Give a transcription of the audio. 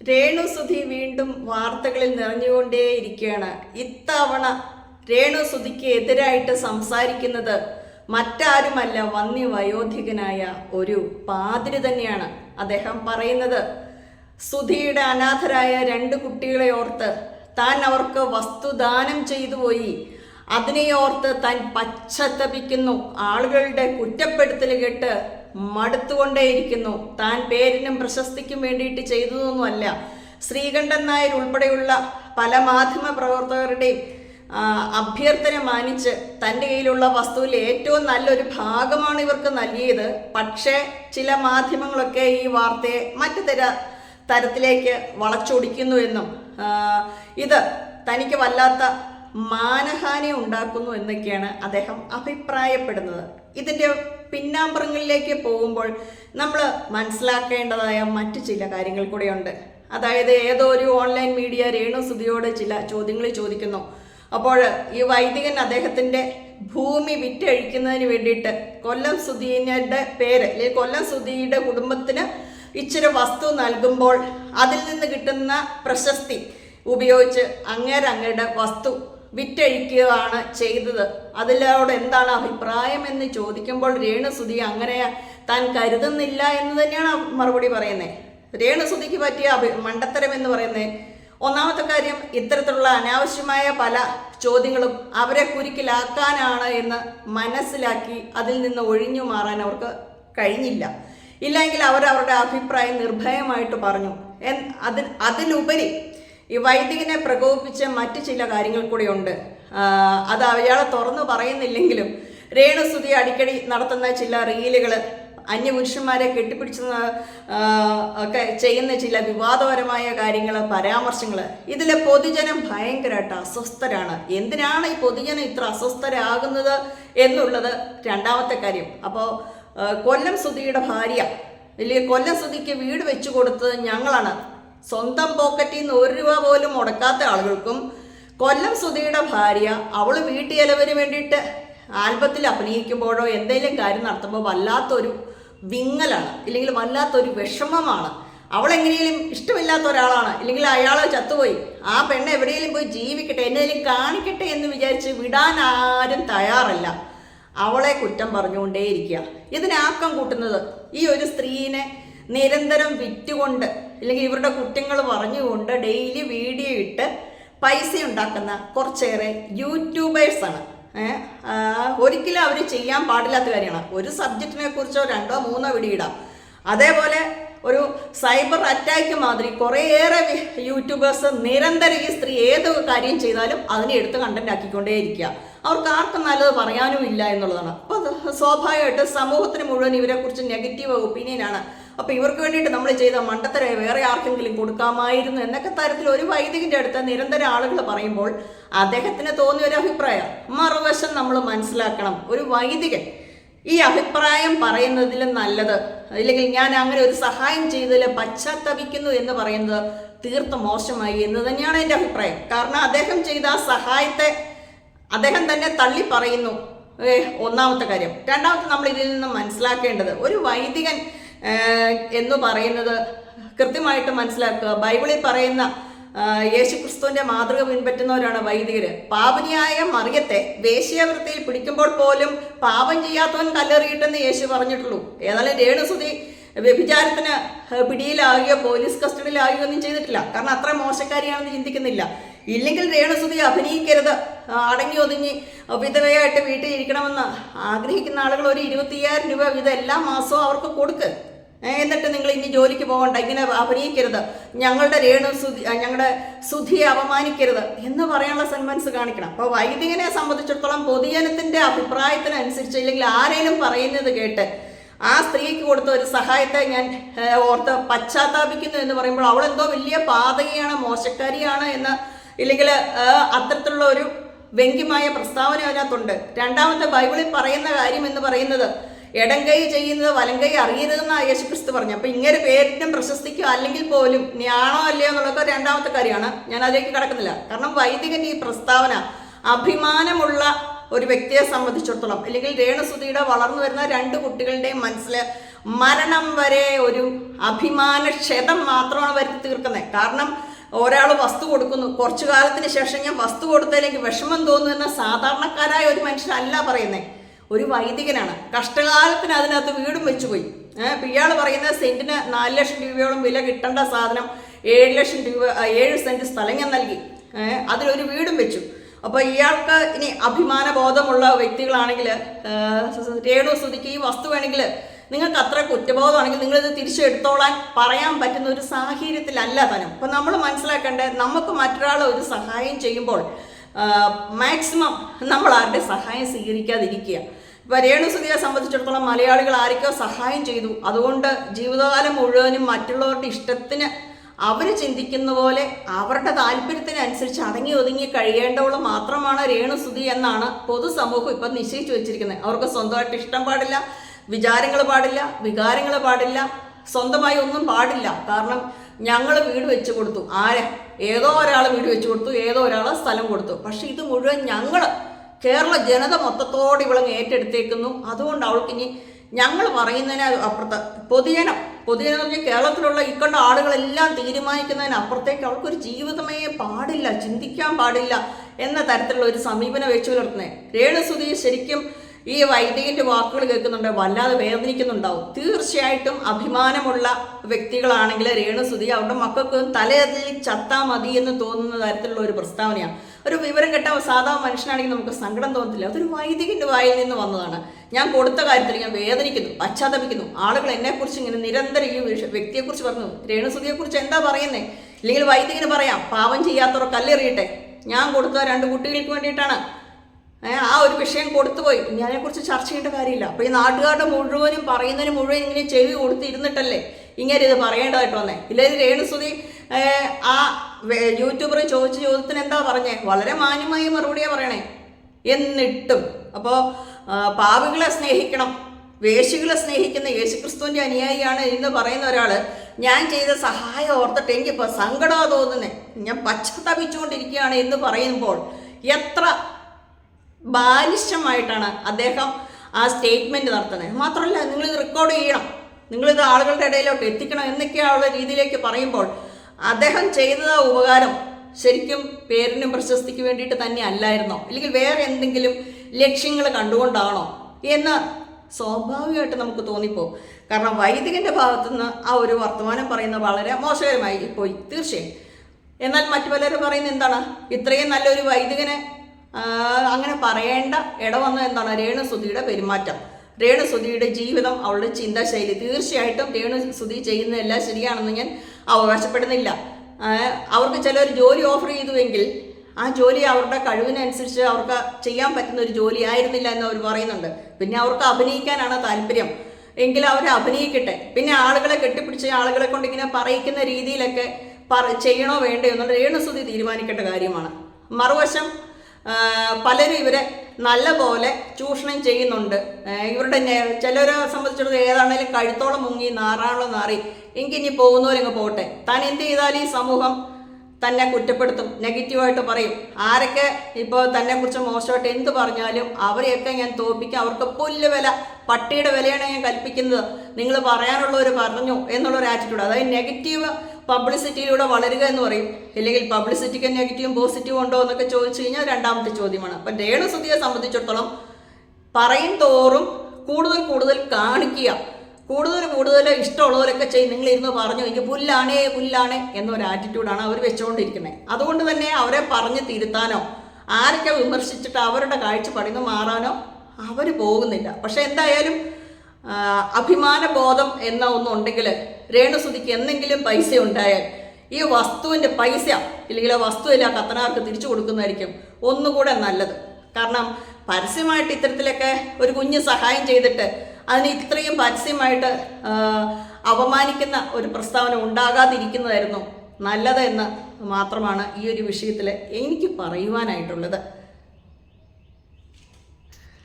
രേണുസുധി വീണ്ടും വാർത്തകളിൽ നിറഞ്ഞുകൊണ്ടേയിരിക്കുകയാണ് ഇത്തവണ രേണുസുധിക്ക് എതിരായിട്ട് സംസാരിക്കുന്നത് മറ്റാരുമല്ല വന്നി വയോധികനായ ഒരു പാതിരി തന്നെയാണ് അദ്ദേഹം പറയുന്നത്. സുധിയുടെ അനാഥരായ രണ്ട് കുട്ടികളെ ഓർത്ത് താൻ അവർക്ക് വസ്തുദാനം ചെയ്തു പോയി. അതിനെ ഓർത്ത് താൻ പശ്ചാത്തപിക്കുന്നു. ആളുകളുടെ കുറ്റപ്പെടുത്തൽ കേട്ട് മടുത്തുകൊണ്ടേയിരിക്കുന്നു. താൻ പേരിനും പ്രശസ്തിക്കും വേണ്ടിയിട്ട് ചെയ്തതൊന്നുമല്ല. ശ്രീകണ്ഠൻ നായർ ഉൾപ്പെടെയുള്ള പല മാധ്യമ പ്രവർത്തകരുടെയും അഭ്യർത്ഥന മാനിച്ച് തന്റെ കയ്യിലുള്ള വസ്തുവിൽ ഏറ്റവും നല്ലൊരു ഭാഗമാണ് ഇവർക്ക് നൽകിയത്. പക്ഷേ ചില മാധ്യമങ്ങളൊക്കെ ഈ വാർത്തയെ മറ്റു തര തരത്തിലേക്ക് വളച്ചൊടിക്കുന്നു എന്നും ഇത് തനിക്ക് വല്ലാത്ത മാനഹാനി ഉണ്ടാക്കുന്നു എന്നൊക്കെയാണ് അദ്ദേഹം അഭിപ്രായപ്പെടുന്നത്. ഇതിന്റെ പിന്നാമ്പുറങ്ങളിലേക്ക് പോകുമ്പോൾ നമ്മൾ മനസ്സിലാക്കേണ്ടതായ മറ്റു ചില കാര്യങ്ങൾ കൂടെയുണ്ട്. അതായത് ഏതോ ഒരു ഓൺലൈൻ മീഡിയ രേണു സുധിയോട് ചില ചോദ്യങ്ങൾ ചോദിക്കുന്നു. അപ്പോൾ ഈ വൈദികൻ അദ്ദേഹത്തിന്റെ ഭൂമി വിറ്റഴിക്കുന്നതിന് വേണ്ടിയിട്ട് കൊല്ലം സുധീനയുടെ പേര് അല്ലെങ്കിൽ കൊല്ലം സുധീയുടെ കുടുംബത്തിന് ഇച്ചിരി വസ്തു നൽകുമ്പോൾ അതിൽ നിന്ന് കിട്ടുന്ന പ്രശസ്തി ഉപയോഗിച്ച് അങ്ങേരങ്ങയുടെ വസ്തു വിറ്റഴിക്കുകയാണ് ചെയ്തത്. അതിലോട് എന്താണ് അഭിപ്രായം എന്ന് ചോദിക്കുമ്പോൾ രേണുസുതി അങ്ങനെ താൻ കരുതുന്നില്ല എന്ന് തന്നെയാണ് മറുപടി പറയുന്നത് രേണുസുതിക്ക് പറ്റിയ അഭി മണ്ടത്തരം എന്ന് പറയുന്നത് ഒന്നാമത്തെ കാര്യം ഇത്തരത്തിലുള്ള അനാവശ്യമായ പല ചോദ്യങ്ങളും അവരെ കുരുക്കിലാക്കാനാണ് എന്ന് മനസ്സിലാക്കി അതിൽ നിന്ന് ഒഴിഞ്ഞു മാറാൻ അവർക്ക് കഴിഞ്ഞില്ല. ഇല്ലെങ്കിൽ അവർ അവരുടെ അഭിപ്രായം നിർഭയമായിട്ട് പറഞ്ഞു. അതിലുപരി ഈ വൈദികനെ പ്രകോപിപ്പിച്ച മറ്റു ചില കാര്യങ്ങൾ കൂടെ ഉണ്ട് അത് അയാളെ തുറന്നു പറയുന്നില്ലെങ്കിലും രേണുസുതി അടിക്കടി നടത്തുന്ന ചില റീലുകൾ അന്യപുരുഷന്മാരെ കെട്ടിപ്പിടിച്ച് ഒക്കെ ചെയ്യുന്ന ചില വിവാദപരമായ കാര്യങ്ങൾ പരാമർശങ്ങൾ ഇതിലെ പൊതുജനം ഭയങ്കരമായിട്ട് അസ്വസ്ഥരാണ്. എന്തിനാണ് ഈ പൊതുജനം ഇത്ര അസ്വസ്ഥരാകുന്നത് എന്നുള്ളത് രണ്ടാമത്തെ കാര്യം. അപ്പോൾ കൊല്ലം സുധിയുടെ ഭാര്യ ഇല്ലെങ്കിൽ കൊല്ലം സുധിക്ക് വീട് വെച്ചു കൊടുത്തത് ഞങ്ങളാണ്. സ്വന്തം പോക്കറ്റിൽ നിന്ന് ഒരു രൂപ പോലും മുടക്കാത്ത ആളുകൾക്കും കൊല്ലം സുധിയുടെ ഭാര്യ അവൾ വീട്ടു ചെലവിന് വേണ്ടിയിട്ട് ആൽബത്തിൽ അഭിനയിക്കുമ്പോഴോ എന്തെങ്കിലും കാര്യം നടത്തുമ്പോൾ വല്ലാത്തൊരു വിങ്ങലാണ് ഇല്ലെങ്കിൽ വല്ലാത്തൊരു വിഷമമാണ്. അവൾ എങ്ങനെയെങ്കിലും ഇഷ്ടമില്ലാത്ത ഒരാളാണ് ഇല്ലെങ്കിൽ അയാൾ ചത്തുപോയി. ആ പെണ്ണ് എവിടെയെങ്കിലും പോയി ജീവിക്കട്ടെ എന്തെങ്കിലും കാണിക്കട്ടെ എന്ന് വിചാരിച്ച് വിടാൻ ആരും തയ്യാറല്ല. അവളെ കുറ്റം പറഞ്ഞുകൊണ്ടേയിരിക്കുക. ഇതിനാക്കം കൂട്ടുന്നത് ഈ ഒരു സ്ത്രീനെ നിരന്തരം വിറ്റുകൊണ്ട് അല്ലെങ്കിൽ ഇവരുടെ കുറ്റങ്ങൾ പറഞ്ഞുകൊണ്ട് ഡെയിലി വീഡിയോ ഇട്ട് പൈസ ഉണ്ടാക്കുന്ന കുറച്ചേറെ യൂട്യൂബേഴ്സാണ് ഒരിക്കലും അവർ ചെയ്യാൻ പാടില്ലാത്ത കാര്യമാണ്. ഒരു സബ്ജക്റ്റിനെ കുറിച്ചോ രണ്ടോ മൂന്നോ വീഡിയോ അതേപോലെ ഒരു സൈബർ അറ്റാക്ക് മാതിരി കുറേയേറെ യൂട്യൂബേഴ്സ് നിരന്തരം ഈ സ്ത്രീ ഏത് കാര്യം ചെയ്താലും അതിനെ എടുത്ത് കണ്ടന്റ് ആക്കിക്കൊണ്ടേയിരിക്കുക. അവർക്ക് ആർക്കും നല്ലത് പറയാനും ഇല്ല എന്നുള്ളതാണ്. അപ്പോൾ സ്വാഭാവികമായിട്ട് സമൂഹത്തിന് മുഴുവൻ ഇവരെക്കുറിച്ച് നെഗറ്റീവ് ഒപ്പീനിയനാണ് അപ്പോൾ ഇവർക്ക് വേണ്ടിയിട്ട് നമ്മൾ ചെയ്ത മണ്ടത്തര വേറെ ആർക്കെങ്കിലും കൊടുക്കാമായിരുന്നു എന്നൊക്കെ തരത്തിൽ ഒരു വൈദികന്റെ അടുത്ത് നിരന്തരം ആളുകൾ പറയുമ്പോൾ അദ്ദേഹത്തിന് തോന്നിയ ഒരു അഭിപ്രായം മറുവശം നമ്മൾ മനസ്സിലാക്കണം. ഒരു വൈദികൻ ഈ അഭിപ്രായം പറയുന്നതിലും നല്ലത് അല്ലെങ്കിൽ ഞാൻ അങ്ങനെ ഒരു സഹായം ചെയ്തതിൽ പശ്ചാത്തപിക്കുന്നു എന്ന് പറയുന്നത് തീർത്തും മോശമായി എന്ന് തന്നെയാണ് എന്റെ അഭിപ്രായം. കാരണം അദ്ദേഹം ചെയ്ത ആ സഹായത്തെ അദ്ദേഹം തന്നെ തള്ളി പറയുന്നു. ഒന്നാമത്തെ കാര്യം. രണ്ടാമത്തെ നമ്മൾ ഇതിൽ നിന്ന് മനസ്സിലാക്കേണ്ടത് ഒരു വൈദികൻ എന്ന് പറയുന്നത് കൃത്യമായിട്ട് മനസ്സിലാക്കുക. ബൈബിളിൽ പറയുന്ന യേശു ക്രിസ്തുവിന്റെ മാതൃക പിൻപറ്റുന്നവരാണ് വൈദികര്. പാപനിയായ മറിയത്തെ വേശ്യാവൃത്തിയിൽ പിടിക്കുമ്പോൾ പോലും പാപം ചെയ്യാത്തവൻ കല്ലെറിയിട്ടെന്ന് യേശു പറഞ്ഞിട്ടുള്ളൂ. ഏതായാലും രേണുസുതി വ്യഭിചാരത്തിന് പിടിയിലാകുകയോ പോലീസ് കസ്റ്റഡിയിലാകുകയോ ഒന്നും ചെയ്തിട്ടില്ല. കാരണം അത്ര മോശക്കാരിയാണെന്ന് ചിന്തിക്കുന്നില്ല. ഇല്ലെങ്കിൽ രേണുസുതി അഭിനയിക്കരുത്. അടങ്ങി ഒതുങ്ങി വിധവയായിട്ട് വീട്ടിൽ ഇരിക്കണമെന്ന് ആഗ്രഹിക്കുന്ന ആളുകൾ ഒരു ഇരുപത്തിയ്യായിരം രൂപ വീതം എല്ലാ മാസവും അവർക്ക് കൊടുക്ക് ഏ, എന്നിട്ട് നിങ്ങൾ ഇനി ജോലിക്ക് പോകണ്ട ഇങ്ങനെ അഭിനയിക്കരുത്. ഞങ്ങളുടെ രേണു ഞങ്ങളുടെ സുധിയെ അപമാനിക്കരുത് എന്ന് പറയാനുള്ള സെൻമൻസ് കാണിക്കണം. അപ്പോൾ വൈദികനെ സംബന്ധിച്ചിടത്തോളം പൊതുജനത്തിന്റെ അഭിപ്രായത്തിനനുസരിച്ച് ഇല്ലെങ്കിൽ ആരെങ്കിലും പറയുന്നത് കേട്ട് ആ സ്ത്രീക്ക് കൊടുത്ത ഒരു സഹായത്തെ ഞാൻ ഓർത്ത് പശ്ചാത്താപിക്കുന്നു എന്ന് പറയുമ്പോൾ അവൾ എന്തോ വലിയ പാതകയാണ് മോശക്കാരിയാണ് എന്ന് ഇല്ലെങ്കിൽ അത്തരത്തിലുള്ള ഒരു വ്യംഗ്യമായ പ്രസ്താവന അതിനകത്തുണ്ട്. രണ്ടാമത്തെ ബൈബിളിൽ പറയുന്ന കാര്യം എന്ന് പറയുന്നത് ഇടം കൈ ചെയ്യുന്നത് വലം കൈ അറിയരുതെന്നാണ് യേശുക്രിസ്തു പറഞ്ഞു അപ്പൊ ഇങ്ങനെ പേരിനും പ്രശസ്തിക്കോ അല്ലെങ്കിൽ പോലും ഞാണോ അല്ലയോ എന്നുള്ളതൊക്കെ രണ്ടാമത്തെ കാര്യമാണ്. ഞാൻ അതിലേക്ക് കടക്കുന്നില്ല. കാരണം വൈദികൻ ഈ പ്രസ്താവന അഭിമാനമുള്ള ഒരു വ്യക്തിയെ സംബന്ധിച്ചിടത്തോളം അല്ലെങ്കിൽ രേണുസുതിയുടെ വളർന്നു വരുന്ന രണ്ട് കുട്ടികളുടെയും മനസ്സിൽ മരണം വരെ ഒരു അഭിമാന ക്ഷതം മാത്രമാണ് വരുത്തി തീർക്കുന്നത്. കാരണം ഒരാൾ വസ്തു കൊടുക്കുന്നു. കുറച്ചു കാലത്തിന് ശേഷം ഞാൻ വസ്തു കൊടുത്തതിലേക്ക് വിഷമം തോന്നുന്ന സാധാരണക്കാരായ ഒരു മനുഷ്യനല്ല പറയുന്നത് ഒരു വൈദികനാണ്. കഷ്ടകാലത്തിന് അതിനകത്ത് വീടും വെച്ചുപോയി. ഇപ്പം ഇയാൾ പറയുന്ന സെന്റിന് നാല് ലക്ഷം രൂപയോളം വില കിട്ടേണ്ട സാധനം ഏഴ് ലക്ഷം രൂപ ഏഴ് സെന്റ് സ്ഥലം ഞാൻ നൽകി. അതിലൊരു വീടും വെച്ചു. അപ്പോൾ ഇയാൾക്ക് ഇനി അഭിമാന ബോധമുള്ള വ്യക്തികളാണെങ്കിൽ രേണു സ്തുതിക്ക് ഈ വസ്തു വേണമെങ്കിൽ നിങ്ങൾക്ക് അത്ര കുറ്റബോധമാണെങ്കിൽ നിങ്ങളിത് തിരിച്ചെടുത്തോളാൻ പറയാൻ പറ്റുന്ന ഒരു സാഹചര്യത്തിലല്ല താനും. അപ്പം നമ്മൾ മനസ്സിലാക്കേണ്ടത് നമുക്ക് മറ്റൊരാൾ ഒരു സഹായം ചെയ്യുമ്പോൾ മാക്സിമം നമ്മൾ ആരുടെ സഹായം സ്വീകരിക്കാതിരിക്കുക. ഇപ്പൊ രേണുസുതിയെ സംബന്ധിച്ചിടത്തോളം മലയാളികൾ ആരൊക്കെയോ സഹായം ചെയ്തു. അതുകൊണ്ട് ജീവിതകാലം മുഴുവനും മറ്റുള്ളവരുടെ ഇഷ്ടത്തിന് അവർ ചിന്തിക്കുന്ന പോലെ അവരുടെ താല്പര്യത്തിനനുസരിച്ച് അടങ്ങി ഒതുങ്ങി കഴിയേണ്ടവൾ മാത്രമാണ് രേണുസുതി എന്നാണ് പൊതുസമൂഹം ഇപ്പം നിശ്ചയിച്ചു വെച്ചിരിക്കുന്നത്. അവർക്ക് സ്വന്തമായിട്ട് ഇഷ്ടം പാടില്ല വിചാരങ്ങൾ പാടില്ല വികാരങ്ങൾ പാടില്ല സ്വന്തമായി ഒന്നും പാടില്ല. കാരണം ഞങ്ങൾ വീട് വെച്ച് കൊടുത്തു. ആരെ? ഏതോ ഒരാൾ വീട് വെച്ച് കൊടുത്തു ഏതോ ഒരാൾ സ്ഥലം കൊടുത്തു. പക്ഷെ ഇത് മുഴുവൻ ഞങ്ങൾ കേരള ജനത മൊത്തത്തോടെ ഇവളങ്ങ് ഏറ്റെടുത്തേക്കുന്നു. അതുകൊണ്ട് അവൾക്ക് ഇനി ഞങ്ങൾ പറയുന്നതിന് അപ്പുറത്ത് പൊതുജനം പൊതുജനം എന്ന് പറഞ്ഞാൽ കേരളത്തിലുള്ള ഇക്കണ്ട ആളുകളെല്ലാം തീരുമാനിക്കുന്നതിന് അപ്പുറത്തേക്ക് അവൾക്കൊരു ജീവിതമേ പാടില്ല ചിന്തിക്കാൻ പാടില്ല എന്ന തരത്തിലുള്ള ഒരു സമീപനം വെച്ചു പുലർത്തുന്നത് രേണുസുതി ശരിക്കും ഈ വൈദികന്റെ വാക്കുകൾ കേൾക്കുന്നുണ്ട് വല്ലാതെ വേദനിക്കുന്നുണ്ടാവും. തീർച്ചയായിട്ടും അഭിമാനമുള്ള വ്യക്തികളാണെങ്കിൽ രേണുസുതി അവരുടെ മക്കൾക്ക് തലയതിൽ ചത്താ മതി എന്ന് തോന്നുന്ന തരത്തിലുള്ള ഒരു പ്രസ്താവനയാണ്. ഒരു വിവരം കെട്ട സാധാ മനുഷ്യനാണെങ്കിൽ നമുക്ക് സങ്കടം തോന്നത്തില്ല. അതൊരു വൈദികന്റെ വായിൽ നിന്ന് വന്നതാണ്. ഞാൻ കൊടുത്ത കാര്യത്തിൽ ഞാൻ വേദനിക്കുന്നു പശ്ചാത്തപിക്കുന്നു. ആളുകൾ എന്നെക്കുറിച്ച് ഇങ്ങനെ നിരന്തരം ഈ വ്യക്തിയെക്കുറിച്ച് പറഞ്ഞു. രേണുസുതിയെക്കുറിച്ച് എന്താ പറയുന്നേ? ഇല്ലെങ്കിൽ വൈദികന് പറയാം പാവം ചെയ്യാത്തവർ കല്ലെറിയട്ടെ ഞാൻ കൊടുത്ത രണ്ട് കുട്ടികൾക്ക് വേണ്ടിയിട്ടാണ്. ആ ഒരു വിഷയം കൊടുത്തുപോയി. ഇനി അതിനെക്കുറിച്ച് ചർച്ച ചെയ്യേണ്ട കാര്യമില്ല. അപ്പോൾ ഈ നാട്ടുകാരുടെ മുഴുവനും പറയുന്നതിന് മുഴുവൻ ഇങ്ങനെ ചെവി കൊടുത്തിരുന്നിട്ടല്ലേ? ഇങ്ങനെ ഇത് പറയേണ്ടതായിട്ട് വന്നേ. ഇല്ലെങ്കിൽ രേണുസുതി ആ യൂട്യൂബർ ചോദിച്ച ചോദ്യത്തിന് എന്താ പറഞ്ഞേ? വളരെ മാന്യമായി മറുപടിയാണ് പറയണേ. എന്നിട്ടും അപ്പോൾ പാവികളെ സ്നേഹിക്കണം വേശികളെ സ്നേഹിക്കുന്ന യേശുക്രിസ്തുവിന്റെ അനുയായിയാണ് എന്ന് പറയുന്ന ഒരാൾ ഞാൻ ചെയ്ത സഹായം ഓർത്തിട്ട് എനിക്കിപ്പോൾ സങ്കടമാണ് തോന്നുന്നത് ഞാൻ പശ്ചാത്തപിച്ചുകൊണ്ടിരിക്കുകയാണ് എന്ന് പറയുമ്പോൾ എത്ര ബാലിശമായിട്ടാണ് അദ്ദേഹം ആ സ്റ്റേറ്റ്മെന്റ് നടത്തുന്നത്. മാത്രമല്ല നിങ്ങളിത് റെക്കോർഡ് ചെയ്യണം. നിങ്ങളിത് ആളുകളുടെ ഇടയിലോട്ട് എത്തിക്കണം എന്നൊക്കെയുള്ള രീതിയിലേക്ക് പറയുമ്പോൾ അദ്ദേഹം ചെയ്തത് ഉപകാരം ശരിക്കും പേരിനും പ്രശസ്തിക്ക് വേണ്ടിയിട്ട് തന്നെ അല്ലായിരുന്നോ? അല്ലെങ്കിൽ വേറെ എന്തെങ്കിലും ലക്ഷ്യങ്ങൾ കണ്ടുകൊണ്ടാണോ? എന്ന് സ്വാഭാവികമായിട്ട് നമുക്ക് തോന്നിപ്പോ. കാരണം വൈദികന്റെ ഭാഗത്തു നിന്ന് ആ ഒരു വർത്തമാനം പറയുന്നത് വളരെ മോശകരമായി പോയി. തീർച്ചയായും. എന്നാൽ മറ്റു പലരും പറയുന്നത് എന്താണ്? ഇത്രയും നല്ലൊരു വൈദികനെ അങ്ങനെ പറയേണ്ട ഇടവന്ന എന്താണ്? രേണുസുതിയുടെ പെരുമാറ്റം. രേണുസുതിയുടെ ജീവിതം അവളുടെ ചിന്താശൈലി. തീർച്ചയായിട്ടും രേണുസുതി ചെയ്യുന്നതെല്ലാം ശരിയാണെന്ന് ഞാൻ അവകാശപ്പെടുന്നില്ല. അവർക്ക് ചിലർ ജോലി ഓഫർ ചെയ്തുവെങ്കിൽ ആ ജോലി അവരുടെ കഴിവിനനുസരിച്ച് അവർക്ക് ചെയ്യാൻ പറ്റുന്ന ഒരു ജോലി ആയിരുന്നില്ല എന്ന് അവർ പറയുന്നുണ്ട്. പിന്നെ അവർക്ക് അഭിനയിക്കാനാണ് താല്പര്യം. എങ്കിൽ അവർ അഭിനയിക്കട്ടെ. പിന്നെ ആളുകളെ കെട്ടിപ്പിടിച്ച് ആളുകളെ കൊണ്ട് ഇങ്ങനെ പറയിക്കുന്ന രീതിയിലൊക്കെ പറ ചെയ്യണോ വേണ്ടയോ എന്നുള്ള രേണുസുതി തീരുമാനിക്കേണ്ട കാര്യമാണ്. മറുവശം പലരും ഇവരെ നല്ല പോലെ ചൂഷണം ചെയ്യുന്നുണ്ട്. ഇവരുടെ ചിലരെ സംബന്ധിച്ചിടത്തോളം ഏതാണേലും കഴുത്തോളം മുങ്ങി നാറാളം നാറി എനിക്കിനി പോകുന്നവരങ്ങ് പോട്ടെ. താൻ എന്ത് ചെയ്താലും ഈ സമൂഹം തന്നെ കുറ്റപ്പെടുത്തും നെഗറ്റീവായിട്ട് പറയും. ആരൊക്കെ ഇപ്പോൾ തന്നെക്കുറിച്ച് മോശമായിട്ട് എന്ത് പറഞ്ഞാലും അവരെയൊക്കെ ഞാൻ തോപ്പിക്കും അവർക്ക് പുല്ല് വില പട്ടിയുടെ വിലയാണ് ഞാൻ കൽപ്പിക്കുന്നത്. നിങ്ങൾ പറയാനുള്ളവർ പറഞ്ഞു എന്നുള്ളൊരു ആറ്റിറ്റ്യൂഡ് അതായത് നെഗറ്റീവ് പബ്ലിസിറ്റിയിലൂടെ വളരുക എന്ന് പറയും. ഇല്ലെങ്കിൽ പബ്ലിസിറ്റിക്ക് നെഗറ്റീവും പോസിറ്റീവും ഉണ്ടോ എന്നൊക്കെ ചോദിച്ചു കഴിഞ്ഞാൽ രണ്ടാമത്തെ ചോദ്യമാണ്. അപ്പം രേണുസുതിയെ സംബന്ധിച്ചിടത്തോളം പറയും തോറും കൂടുതൽ കൂടുതൽ കാണിക്കുക. കൂടുതൽ കൂടുതൽ ഇഷ്ടമുള്ളവരൊക്കെ ചെയ്യും നിങ്ങൾ ഇരുന്ന് പറഞ്ഞു എനിക്ക് പുല്ലാണേ പുല്ലാണേ എന്നൊരു ആറ്റിറ്റ്യൂഡാണ് അവർ വെച്ചുകൊണ്ടിരിക്കുന്നത്. അതുകൊണ്ട് തന്നെ അവരെ പറഞ്ഞ് തിരുത്താനോ ആരൊക്കെ വിമർശിച്ചിട്ട് അവരുടെ കാഴ്ചപ്പാടിൽ നിന്ന് മാറാനോ അവർ പോകുന്നില്ല. പക്ഷെ എന്തായാലും അഭിമാനബോധം അഭിമാന ബോധം എന്ന ഒന്നുണ്ടെങ്കിൽ രേണുസുതിക്ക് എന്തെങ്കിലും പൈസ ഉണ്ടായാൽ ഈ വസ്തുവിന്റെ പൈസ ഇല്ലെങ്കിൽ ആ വസ്തുവില്ല കത്തനാർക്ക് തിരിച്ചു കൊടുക്കുന്നതായിരിക്കും ഒന്നുകൂടെ നല്ലത്. കാരണം പരസ്യമായിട്ട് ഇത്തരത്തിലൊക്കെ ഒരു കുഞ്ഞ് സഹായം ചെയ്തിട്ട് അതിന് ഇത്രയും പരസ്യമായിട്ട് അപമാനിക്കുന്ന ഒരു പ്രസ്താവന ഉണ്ടാകാതിരിക്കുന്നതായിരുന്നു നല്ലത് എന്ന് മാത്രമാണ് ഈ ഒരു വിഷയത്തിൽ എനിക്ക് പറയുവാനായിട്ടുള്ളത്.